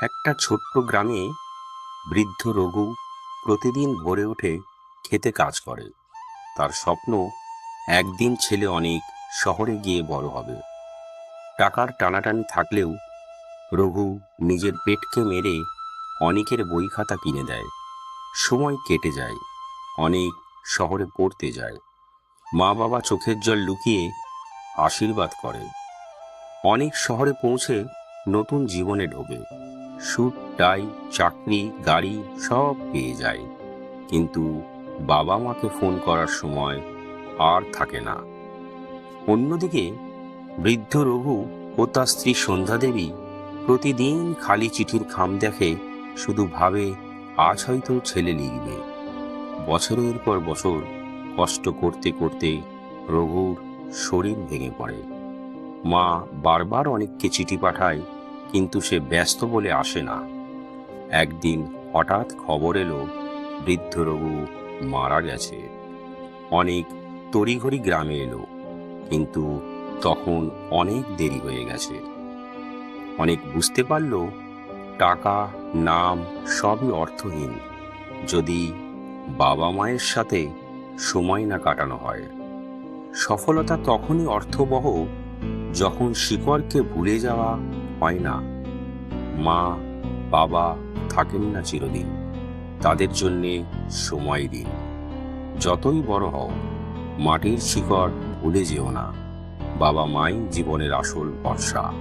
একটা ছোট্ট গ্রামে বৃদ্ধ রঘু প্রতিদিন ভোরে উঠে খেতে কাজ করে। তার স্বপ্ন, একদিন ছেলে অনেক শহরে গিয়ে বড় হবে। টাকার টানাটানি থাকলেও রঘু নিজের পেটকে মেরে অনেকের বই খাতা কিনে দেয়। সময় কেটে যায়, অনেক শহরে পড়তে যায়। মা বাবা চোখের জল লুকিয়ে আশীর্বাদ করে। অনেক শহরে পৌঁছে নতুন জীবনে ঢোকে। স্যুট টাই, চাকরি, গাড়ি সব পেয়ে যায়। কিন্তু বাবা মাকে ফোন করার সময় আর থাকে না। অন্যদিকে বৃদ্ধ রঘু ও তার স্ত্রী সন্ধ্যা দেবী প্রতিদিন খালি চিঠির খাম দেখে শুধু ভাবে, আজ হয়তো ছেলে লিখবে। বছরের পর বছর কষ্ট করতে করতে রঘুর শরীর ভেঙে পড়ে। মা বারবার অনেককে চিঠি পাঠায় কিন্তু সে ব্যস্ত বলে আসে না। একদিন হঠাৎ খবর এলো, বৃদ্ধ রঘু মারা গেছে। অনেক তড়িঘড়ি গ্রামে এলো, কিন্তু তখন অনেক দেরি হয়ে গেছে। অনেক বুঝতে পারল, টাকা, নাম সবই অর্থহীন। যদি বাবা মায়ের সাথে সময় না কাটানো হয়। সফলতা তখনই অর্থবহ, যখন শিকড়কে ভুলে যাওয়া হয় না। মা, বাবা থাকেন না চিরদিন। তাদের জন্যে সময় দিন। যতই বড় হও, মাটির শিকড় ভুলে যেও না। বাবা মাই জীবনের আসল ভরসা।